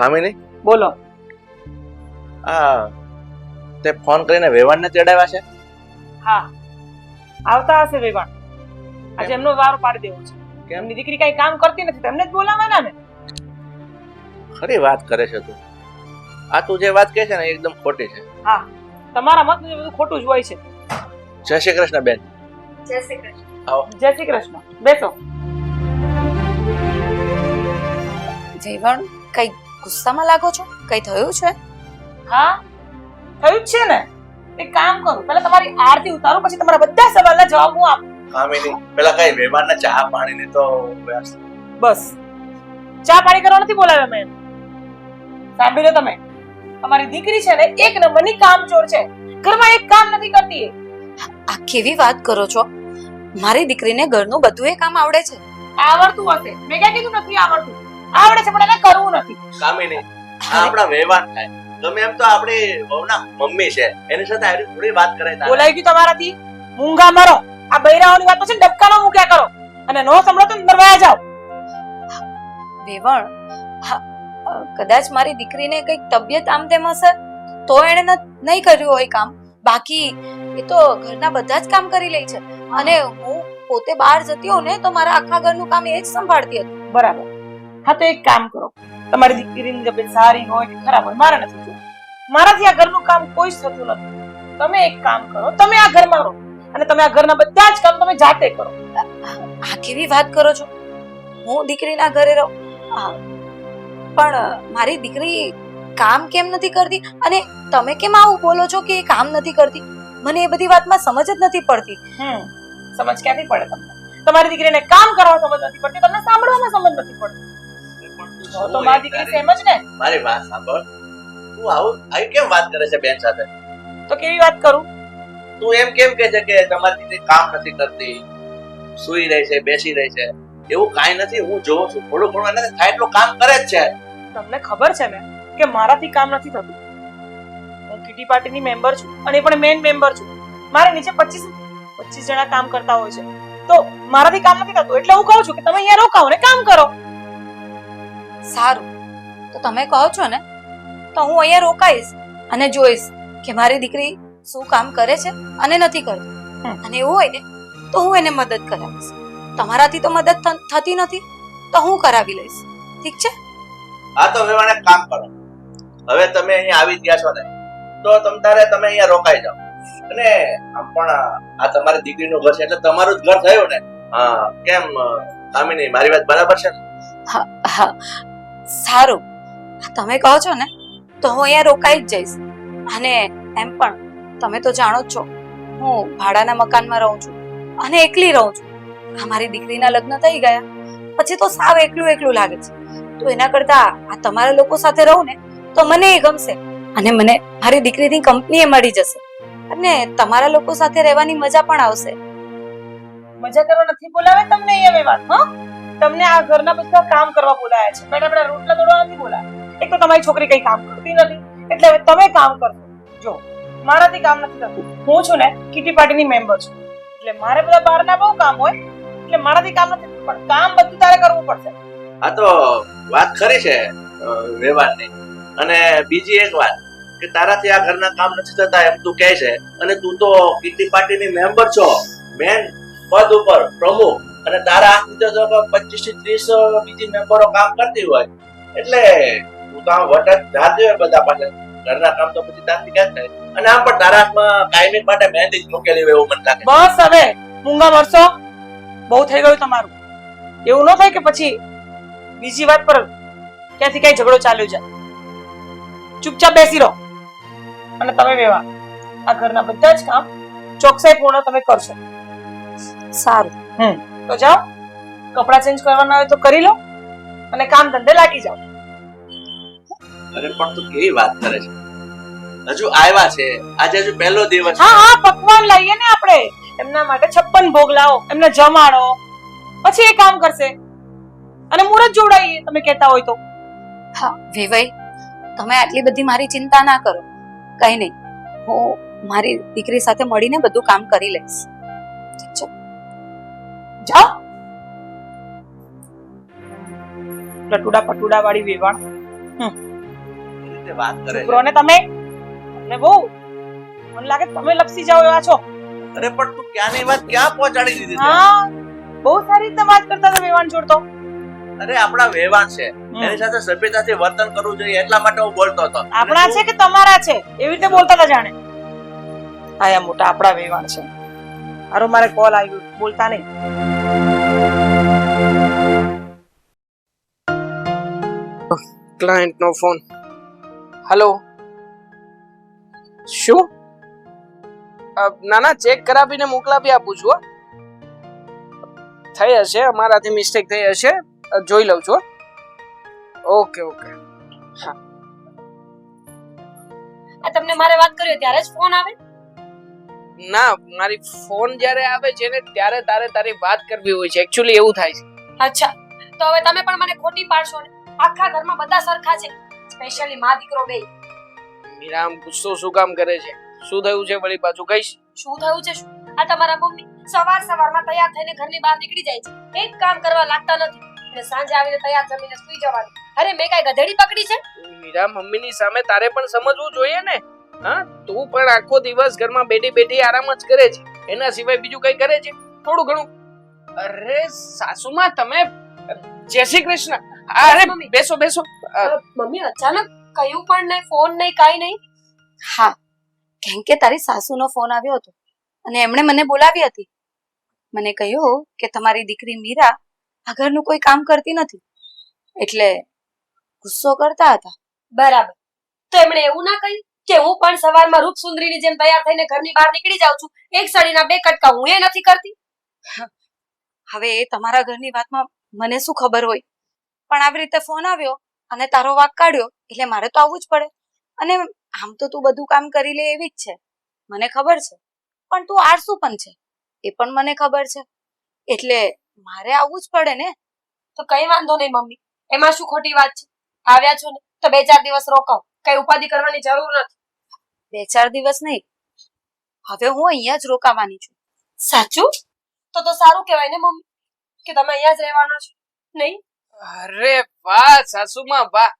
કામિની બોલો. આ તે ફોન કરીને વેવાણને ચડાવ્યા છે? હા. આવતા હશે વેવાણ. આજે એમનો વારો પાડી દેવો છે? એમની દીકરી કઈ કામ કરતી નથી. તેમને જ બોલાવવાના ને? ખરી વાત કરે છે તું. આ તું જે વાત કહે છે ને એ એકદમ ખોટી છે. હા. તમારા મત મુજબ બધું ખોટું જ હોય છે. જય શ્રી કૃષ્ણ બેન. જય શ્રી કૃષ્ણ. આવો. જય શ્રી કૃષ્ણ. બેસો. જીવન કઈ ગુસ્સામાં લાગો છો? કઈ થયું છે? હા થયું જ છે ને. એક કામ કરું પહેલા તમારી આરતી ઉતારો પછી તમારા બધા સવાલના જવાબ હું આપું. કામિની પહેલા કઈ વેવાણને ચા પાણીની તો બસ. ચા પાણી કરવા નથી બોલાવ્યા મેં. લો તમે. તમારી દીકરી છે ને એક નંબરની કામચોર છે. ઘરમાં એક કામ નથી કરતી એ. આ કેવી વાત કરો છો? મારી દીકરીને ઘરનું બધું એ કામ આવડે છે. આવડતું હશે. મેં ક્યાં કીધું નથી આવડતું? આવડે છે પણ એને કરવું નથી. કામિની આ આપણા વ્યવહાર થાય. તમે એમ તો આપણી વહુના મમ્મી છે એની સાથે આવી થોડી વાત કરે તારે. બોલાઈ ગયું તમારાથી? મૂંગા મરો. આ બૈરાઓની વાત પછી ડબકાનો મૂક્યા કરો. અને નો સંભળો તો અંદર વયા જાઓ. વેવણ કદાચ મારી દીકરીને કંઈક તબિયત આમ તેમ હશે તો એણે નહીં કર્યું હોય કામ. બાકી એ તો ઘરના બધા જ કામ કરી લે છે. અને હું પોતે બહાર જતી હોઉં ને તો મારા આખા ઘરનું કામ એ જ સંભાળતી હતી. બરાબર. હા તો એક કામ કરો. તમારી દીકરીની તબિયત સારી હોય કે ખરાબ હોય મારા નથી જોવું. મારાથી આ ઘરનું કામ કોઈ જ થતું નથી. તમે એક કામ કરો તમે આ ઘરમાં રહો અને તમે આ ઘરના બધા જ કામ તમે જાતે કરો. આ કેવી વાત કરો છો? હું દીકરીના ઘરે રહું. પણ મારી દીકરી કામ કેમ નથી કરતી? અને તમે કેમ આવું બોલો છો કે એ કામ નથી કરતી? મને એ બધી વાતમાં સમજ જ નથી પડતી. સમજ ક્યાંથી પડે તમને? તમારી દીકરીને કામ કરવા સમજ નથી પડતી તો તો મારી દીકરી સેમ જ ને? મારી વાત સાંભળ. તું આવું આવી કેમ વાત કરે છે બેન સાથે? તો કેવી વાત કરું? તું એમ કેમ કે છે કે તમારી દીકરી કામ નથી કરતી સુઈ રહી છે બેસી રહી છે? એવું કાંઈ નથી હું જોઉં છું. થોડું ઘણું એને થાય એટલું કામ કરે જ છે. તમને ખબર છે ને કે મારાથી કામ નથી થતું? હું કિટી પાર્ટીની મેમ્બર છું અને પણ મેઇન મેમ્બર છું. મારે નીચે પચીસ પચીસ જણા કામ કરતા હોય છે. તો મારાથી કામ નથી થતું. એટલે હું કહું છું કે તમે અહીંયા રોકાઓ ને કામ કરો. સારું. તો તમે કહો છો ને? તો હું અહીંયા રોકાઈશ અને જોઈશ કે મારી દીકરી શું કામ કરે છે અને નથી કરતી. અને એવું હોય ને તો હું એને મદદ કરાવીશ. તમારાથી તો મદદ થતી નથી તો હું કરાવી લઈશ. ઠીક છે? હા તો હવે મને કામ કરો. હવે તમે અહીંયા આવી જ ગયા છો ને તો તમ તારે તમે અહીંયા રોકાઈ જાઓ. અને આમ પણ આ તમારી દીકરીનું ઘર છે એટલે તમારું જ ઘર થયું ને? હા કેમ કામિની મારી વાત બરાબર છે ને? હા. સારું. તમે કહો છો ને, તો હું અહીંયા રોકાઈ જ જઈશ. અને એમ પણ, તમે તો જાણો જ છો, હું ભાડાના મકાનમાં રહું છું અને એકલી રહું છું. અમારી દીકરીના લગ્ન થઈ ગયા. પછી તો સાવ એકલું એકલું લાગે છે. તો એના કરતા આ તમારા લોકો સાથે રહું ને, તો મને એ ગમશે અને મને મારી દીકરીની કંપની એ મળી જશે. અને તમારા લોકો સાથે રહેવાની મજા પણ આવશે. મજા કરવા નથી બોલાવે તમને અહીંયા વાત હા તમને આ ઘરના બધા કામ કરવા બોલાયા છે. મેડમ બેટા રોટલા તોડવા નથી બોલાયા. એક તો તમારી છોકરી કઈ કામ કરતી નથી. એટલે હવે તમે કામ કરો જો, મારાથી કામ નથી થતું. હું છું ને કિટી પાર્ટીની મેમ્બર છું. એટલે મારે બધા બહારના બહુ કામ હોય, એટલે મારાથી કામ નથી પણ કામ બધું તારે કરવું પડશે. આ તો વાત ખરી છે વ્યવહારની અને બીજી એક વાત, કે તારાથી આ ઘરના કામ નથી થતા એમ તું કહે છે. અને તું તો કિટી પાર્ટીની મેમ્બર છો. મેન પદ ઉપર પ્રમુખ. અને તારા હાથની તો પચીસથી ત્રીસ બીજી મેમ્બરો કામ કરતી હોય એટલે તું તો વટક જાતી હોય બધા પાસે. ઘરના કામ તો પછી તારથી ક્યાં થાય? અને આમ પણ તારા હાથમાં કાયમી માટે મહેંદી જ મૂકેલી હોય એવું મને લાગે. બસ હવે મૂંગા મરશો બહુ થઈ ગયું તમારું. એવું ન થાય કે પછી બીજી વાત પર ક્યાંથી ક્યાંય ઝઘડો ચાલ્યો જાય. ચૂપચાપ બેસી રહો. અને તમે વેવા આ ઘરના બધા જ કામ ચોકસાઈ પૂર્ણ તમે કરશો. સારું. તો જાઓ કપડાં ચેન્જ કરવાના હોય તો કરી લો અને કામ ધંધે લાગી જાઓ. અરે પણ તું કેવી વાત કરે છે? હજુ આવ્યા છે. આજે હજુ પહેલો દિવસ હા હા પકવાન લઈએ ને આપણે. એમના માટે છપ્પન ભોગ લાવો એમને જમાડો. પછી એ કામ કરશે. અને મુરત જોડાઈએ તમે કહેતા હોય તો. હા વિવય તમે આટલી બધી મારી ચિંતા ના કરો. કઈ નહીં. હું મારી દીકરી સાથે મળીને બધું કામ કરી લઈશ. ઠીક છે. જાઓ. લટુડા પટુડા વાળી વેવાણ રીતે વાત કરે છોકરોને તમે તમને બહુ મને લાગે તમે લપસી જાઓ એવા છો. અરે પણ તું ક્યાંની વાત ક્યાં પહોંચાડી દીધી હા બહુ સારી રીતે વાત કરતા હતા વેવાણ જોડતો અરે આપણા વેવાણ છે. એની સાથે સભ્યતાથી વર્તન કરવું જોઈએ એટલા માટે હું બોલતો હતો. આપણા છે કે તમારા છે? એવી રીતે બોલતા હતા જાણે. આયા મોટા આપણા વેવાણ છે. હારો મારે કોલ આવ્યો. બોલતા નહીં. ક્લાયન્ટ નો ફોન હલો શું? ના ના ચેક કરાવીને મોકલાવી આપું છું થઈ હશે અમારાથી મિસ્ટેક થઈ હશે. જોઈ લઉં છું ઓકે ઓકે ઓકે આ તમને મારે વાત કરી ત્યારે જ ફોન આવે? ના મારી ફોન જ્યારે આવે છે ને ત્યારે તારે તારી વાત કરવી હોય છે. એકચ્યુઅલી એવું થાય છે. અચ્છા. તો હવે તમે પણ મને ખોટી પાડશો ને? આખા ઘરમાં બધા સરખા છે. સ્પેશિયલી મા દીકરો બે. મીરા આમ ગુસ્સો શું કામ કરે છે? શું થયું છે વળી પાછું કહીશ? શું થયું છે આ તમારા મમ્મી સવાર સવારમાં તૈયાર થઈને ઘરની બહાર નીકળી જાય છે. એક કામ કરવા લાગતા નથી. એટલે સાંજે આવીને તૈયાર જમીને સુઈ જવાનું. અરે મેં કઈ ગધેડી પકડી છે? મીરા મમ્મીની સામે તારે પણ સમજવું જોઈએ ને. હા? તું પણ આખો દિવસ ઘરમાં બેઠી બેઠી આરામ જ કરે છે. એના સિવાય બીજું કઈ કરે છે? થોડું ઘણું. અરે સાસુમાં તમે જય શ્રી કૃષ્ણ. અરે મમ્મી. બેસો બેસો. મમ્મી અચાનક કયું પણ નહીં ફોન નહીં કાઈ નહીં? હા કેમ કે તારી સાસુનો ફોન આવ્યો હતો અને એમણે મને બોલાવી હતી. મને કહ્યું કે તમારી દીકરી મીરા આ ઘરનું કોઈ કામ કરતી નથી. એટલે ગુસ્સો કરતા હતા. બરાબર. તો એમણે એવું ના કહ્યું કે હું પણ સવારમાં રૂપસુંદરીની જેમ તૈયાર થઈને ઘરની બહાર નીકળી જાઉં છું. એક સળીના બે કટકા હું એ નથી કરતી. હવે એ તમારા ઘરની વાતમાં મને શું ખબર હોય? પણ આવી રીતે ફોન આવ્યો અને તારો વાક કાઢ્યો એટલે મારે તો આવવું જ પડે. અને આમ તો તું બધું કામ કરી લે એવી જ છે. મને ખબર છે. પણ તું આળસુ પણ છે. એ પણ મને ખબર છે. એટલે મારે આવવું જ પડે ને. તો કઈ વાંધો નહીં મમ્મી. એમાં શું ખોટી વાત છે? આવ્યા છો ને તો બે ચાર દિવસ રોકાવ. કઈ ઉપાધિ કરવાની જરૂર નથી. બે ચાર દિવસ નહીં. હવે હું અહીંયા જ રોકાવાની છું. સાચું? તો તો સારું કહેવાય ને મમ્મી કે તમે અહીંયા જ રહેવાના છો. નહીં? અરે વાહ, સાસુમાં વાહ.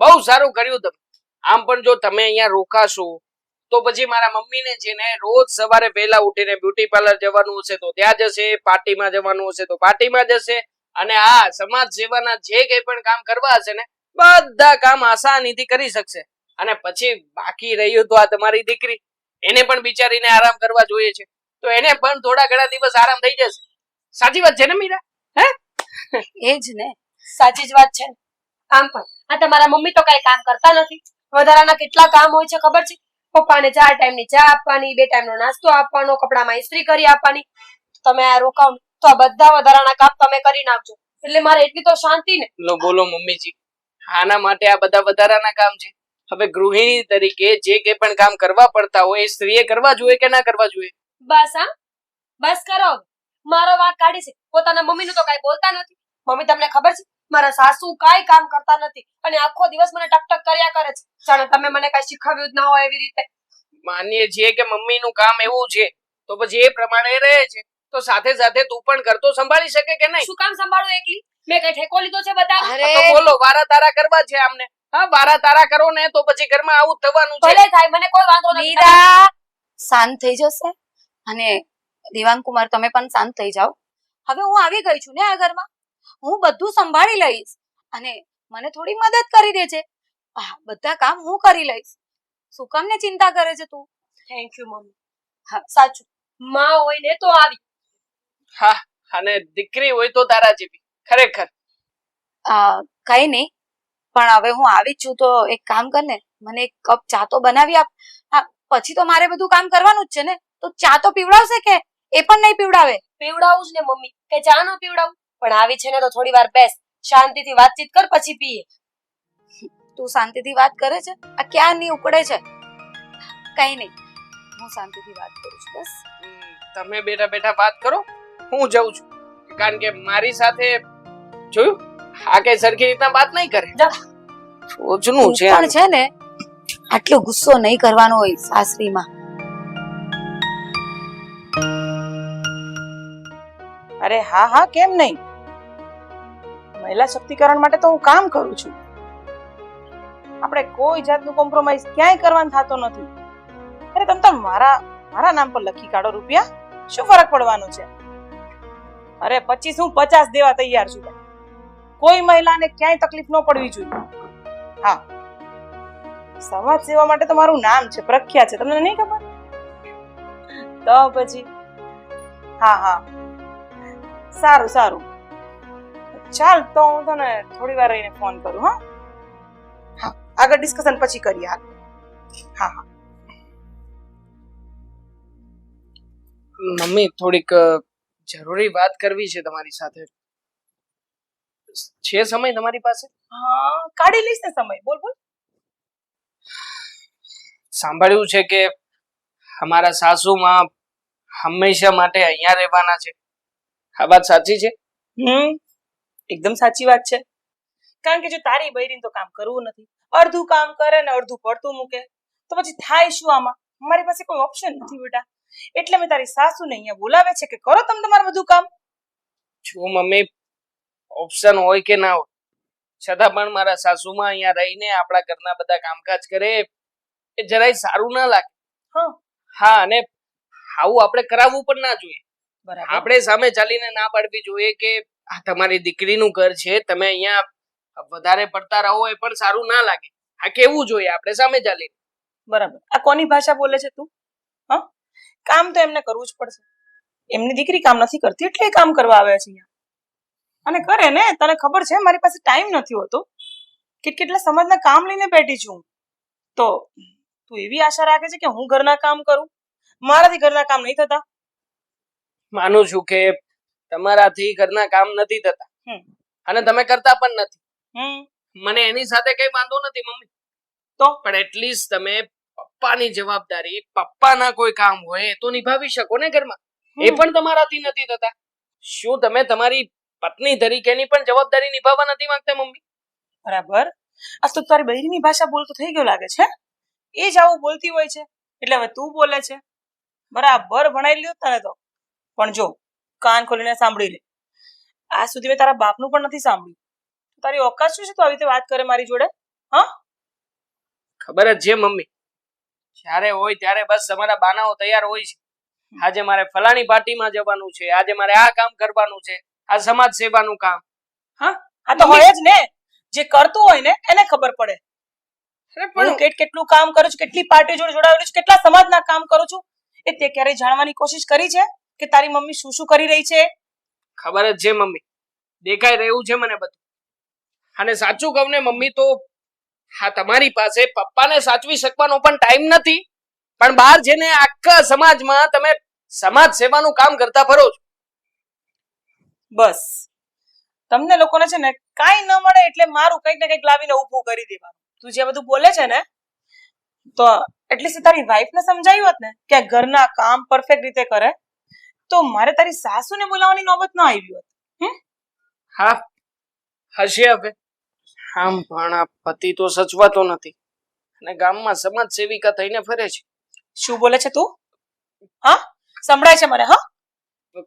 બહુ સારું કર્યું તમે. આમ પણ જો તમે અહીંયા રોકાશો, તો પછી મારા મમ્મીને છે ને રોજ સવારે વહેલા ઉઠીને બ્યુટી પાર્લર જવાનું હશે તો ત્યાં જશે, પાર્ટીમાં જવાનું હશે તો પાર્ટીમાં જશે અને આ સમાજ સેવાના જે કંઈ પણ કામ કરવા હશે ને, બધા કામ આસાનીથી કરી શકશે. અને પછી બાકી રહ્યું તો આ તમારી દીકરી. એને પણ બિચારીને આરામ કરવા જોઈએ છે. તો એને પણ થોડા ઘણા દિવસ આરામ થઈ જશે. સાચી વાત છે ને મીરા? એ જ ને. સાચી જ વાત છે આમ પણ. આ તમારા મમ્મી તો કઈ કામ કરતા નથી. વધારાના કેટલા કામ હોય છે ખબર છે? પપ્પાને ચાર ટાઈમની ચા આપવાની બે ટાઈમનો નાસ્તો આપવાનો કપડામાં ઇસ્ત્રી કરી આપવાની. તમે આ રોકાવ તો આ બધા વધારાના કામ તમે કરી નાખજો. એટલે મારે એટલી તો શાંતિ ને. લો બોલો મમ્મીજી. આના માટે આ બધા વધારાના કામ છે. હવે ગૃહિણી તરીકે જે કે પણ કામ કરવા પડતા હોય એ સ્ત્રીએ કરવા જોઈએ કે ના કરવા જોઈએ? બસ હા. બસ કરો મારો વાત કાઢી છે. પોતાના મમ્મીનું તો કઈ બોલતા નથી. મમ્મી તમને ખબર છે? મારા સાસુ કાંઈ કામ કરતા નથી અને આખો દિવસ મને ટકટક કર્યા કરે છે. જાણે તમે મને કઈ શીખવ્યું જ ના હોય એવી રીતે. માનીએ છીએ કે મમ્મીનું કામ એવું છે તો પછી એ પ્રમાણે રહે છે. તો સાથે સાથે તું પણ કરતો સંભાળી શકે કે નહીં? શું કામ સંભાળું એકલી? મેં કઈ ઠેકો લીધો છે બધા અરે. તો બોલો વારા તારા કરવા છે આમને? હા વારા તારા કરો ને તો પછી ઘરમાં આવું થવાનું છે. ભલે થાય મને કોઈ વાંધો નથી. મીરા શાંત થઈ જશે. અને દેવાંગ કુમાર તમે પણ શાંત થઈ જાઓ. હવે હું આવી ગઈ છું ને આ ઘરમાં? હું બધું સંભાળી લઈશ અને મને થોડી મદદ કરી દેજે. આ બધા કામ હું કરી લઈશ. શું કામ ને ચિંતા કરે છે તું? થેન્ક યુ મમ્મી. હા. સાચું. માં હોય ને તો આવી. હા અને દીકરી હોય તો તારા જેવી. ખરેખર. કઈ નહીં. પણ હવે હું આવી જ છું તો એક કામ કર ને. મને એક કપ ચા તો બનાવી આપ. હા પછી તો મારે બધું કામ કરવાનું જ છે ને. તો ચા તો પીવડાવશે કે? એ પણ નહીં પીવડાવે. પીવડાવું જ ને મમ્મી. કે ચા ન પીવડાવું? પણ આવી છે ને તો થોડી વાર બેસ. શાંતિથી વાતચીત કર પછી પીએ. તું શાંતિથી વાત કરે છે? આ ક્યાં ની ઉકળે છે? કઈ નહીં. હું શાંતિથી વાત કરું છું બસ. તમે બેઠા બેઠા વાત કરો. હું જઉં છું. કારણ કે મારી સાથે જોયું? આ કઈ સરખી રીતના વાત નહીં કરે. જા. સોચનું છે પણ છે ને આટલો ગુસ્સો નહીં કરવાનો હોય સાસરીમાં. અરે હા હા કેમ નહીં? મહિલા શક્તિકરણ માટે તો હું કામ કરું છું. આપણે કોઈ જાતનું કોમ્પ્રોમાઇઝ ક્યાંય કરવાનું થતો નથી. અરે તમે તો મારા મારા નામ પર લખી કાઢો રૂપિયા. શું ફરક પડવાનો છે? અરે પચીસ હું પચાસ દેવા તૈયાર છું? કોઈ મહિલાને ક્યાંય તકલીફ ન પડવી જોઈએ. હા. સમાજ સેવા માટે તો મારું નામ છે, પ્રખ્યાત છે. તમને નહીં ખબર? તો પછી? હા હા. સારું સારું. ચાલ તો હું તને થોડી વાર રહીને ફોન કરું હા? હા આગળ ડિસ્કશન પછી કરીએ હાલ. હા હા. મમ્મી થોડીક જરૂરી વાત કરવી છે તમારી સાથે. છે સમય તમારી પાસે? હા કાઢી લઈશ ને સમય. બોલ બોલ. સાંભળ્યું છે કે અમારા સાસુમાં હંમેશા માટે અહીંયા રહેવાના છે. આ વાત સાચી છે? હમ. એકદમ સાચી વાત છે. કારણ કે જો તારી બૈરીને તો કામ કરવું નથી. અડધું કામ કરે ને અડધું પડતું મૂકે. તો પછી થાય શું આમાં? મારી પાસે કોઈ ઓપ્શન નથી બેટા. એટલે મેં તારી સાસુને અહીંયા બોલાવે છે કે કરો તમે તમારું બધું કામ? જો મમ્મી ઓપ્શન હોય કે ના હોય છતાં પણ મારા સાસુમાં અહીંયા રહીને આપણા ઘરના બધા કામકાજ કરે એ જરાય સારું ના લાગે. હા. હા અને આવું આપણે કરાવવું પણ ના જોઈએ. બરાબર. આપણે સામે ચાલીને ના પાડવી જોઈએ કે આ તમારી દીકરીનું ઘર છે તમે અહીંયા વધારે પડતા રહો એ પણ સારું ના લાગે. આ કેવું જોઈએ? આપણે સામે ચાલી બરાબર. આ કોની ભાષા બોલે છે તું? હા? કામ તો એમને કરવું જ પડશે. એમની દીકરી કામ નથી કરતી એટલે કામ કરવા આવે છે અહીંયા. અને કરે ને તને ખબર છે મારી પાસે ટાઈમ નથી હોતો. કે કેટલા સમાજના કામ લઈને બેઠી છું તો તું એવી આશા રાખે છે કે હું ઘરના કામ કરું? મારાથી ઘરના કામ નહીં થતા? માનું છું કે તમારાથી ઘરના કામ નથી થતા. અને તમે કરતા પણ નથી. મને એની સાથે કઈ વાંધો નથી મમ્મી. તો? પણ એટલીસ્ટ તમે પપ્પાની જવાબદારી પપ્પાના કોઈ કામ હોય તો નિભાવી શકો ને ઘરમાં. એ પણ તમારાથી નથી થતા. શું તમે તમારી પત્ની તરીકેની પણ જવાબદારી નિભાવવા નથી માંગતા મમ્મી? બરાબર. આ તો તારી બહેરીની ભાષા બોલતો થઈ ગયો લાગે છે એ જ આવું બોલતી હોય છે. એટલે હવે તું બોલે છે. બરાબર ભણાઈ લ્યો તને તો. પણ જો કાન ખોલીને સાંભળી લે. આ સુધી મેં તારા બાપનું પણ નથી સાંભળ્યું. તારી ઓકાત શું છે? તું આવી રીતે વાત કરે મારી જોડે? ખબર જ છે મમ્મી. જ્યારે હોય ત્યારે બસ તમારા બાનાઓ તૈયાર હોય છે. આજે મારે ફલાણી પાર્ટીમાં જવાનું છે. આજે મારે આ કામ કરવાનું છે. આ સમાજ સેવાનું કામ. હા? આ તો હોય જ ને. જે કરતું હોય ને એને ખબર પડે. અરે હું પણ કેટ કેટલું કામ કરું છું કેટલી પાર્ટી જોડે જોડાવેલું છું કેટલા સમાજના કામ કરું છું એ તે ક્યારેય જાણવાની કોશિશ કરી છે? કે તારી મમ્મી શું શું કરી રહી છે? ખબર જ છે મમ્મી. દેખાઈ રહ્યું છે મને બધું. અને સાચું કહું ને મમ્મી તો હા તમારી પાસે પપ્પાને સાચવી શકવાનો પણ ટાઈમ નથી. પણ બહાર જેને આખા સમાજમાં તમે સમાજ સેવાનું કામ કરતા ફરો છો. બસ. તમને લોકોને છે ને કાંઈ ન મળે એટલે મારું કંઈક ને કંઈક લાવીને ઊભું કરી દેવાનું. તું જે બધું બોલે છે ને તો એટલીસ્ટ તારી વાઈફને સમજાયું હોત ને કે ઘરના કામ પરફેક્ટ રીતે કરે. તો મારે તારી સાસુને બોલાવવાની નોબત ન આવી હોત હા? હશે હવે. આમ પણ આ પતિ તો સચવાતો નથી. અને ગામમાં સમાજ સેવિકા થઈને ફરે છે. શું બોલે છે તું? હા? સંભળાય છે મને હા?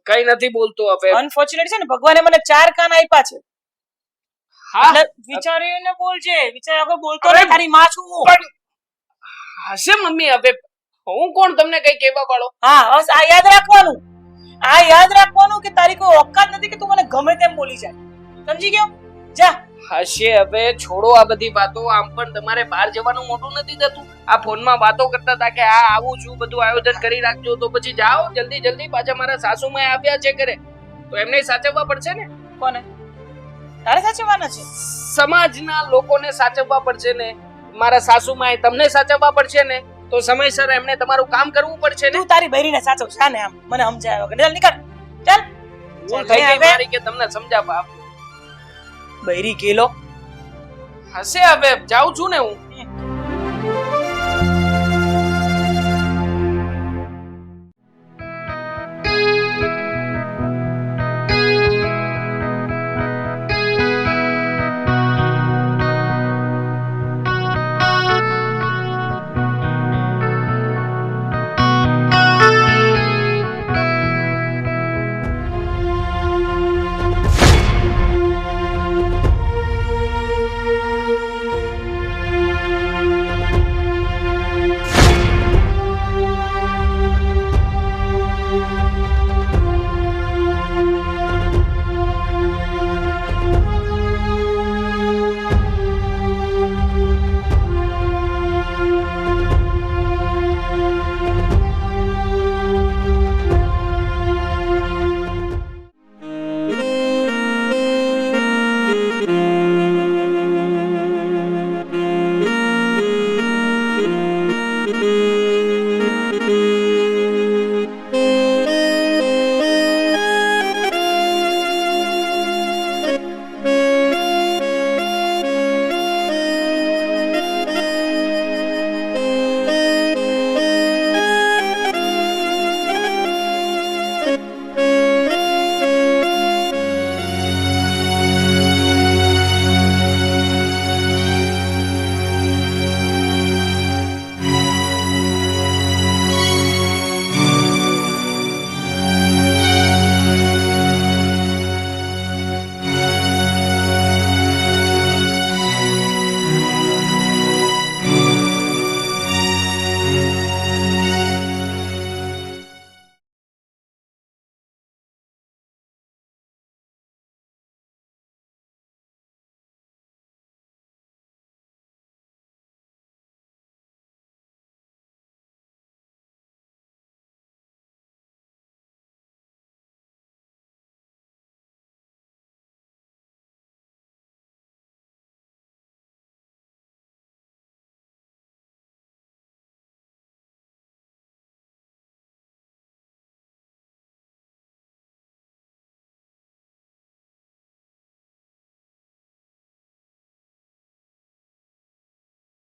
કઈ નથી બોલતો હવે. અનફોર્ચ્યુનેટ છે ને ભગવાને મને ચાર કાન આપ્યા છે. હા? વિચારીને બોલજે વિચાર વગર બોલતો નહીં તારી માં છું પણ હશે મમ્મી હવે. હું કોણ તમને કઈ કહેવા વાળો? હા બસ આ યાદ રાખવાનું. આ યાદ રાખવાનું કે તારી કોઈ ઓકાત નથી કે તું મને ગમે તેમ બોલી જાય. સમજી ગયો? જા. હશે હવે છોડો આ બધી વાતો. આમ પણ તમારે બહાર જવાનું મોટું નથી થતું. આ ફોનમાં વાતો કરતા હતા કે આ આવું છું બધું આયોજન કરી રાખજો તો પછી જાઓ જલ્દી જલ્દી પાછા મારા સાસુમાં આવ્યા છે ઘરે. તો એમને સાચવવા પડશે ને? કોને? તારે સાચવવાના છે? સમાજના લોકોને સાચવવા પડશે ને? મારા સાસુમાં તમને સાચવવા પડશે ને? તો સમયસર એમને તમારું કામ કરવું પડશે ને? તું તારી ભૈરીને સાચો છે ને આમ. મને સમજાય વગર. ચાલ નીકળ. ચાલ. હું થઈ ગઈ મારી કે તમને સમજાવવા બૈરી કેલો. હશે હવે. જાઉં છું ને હું.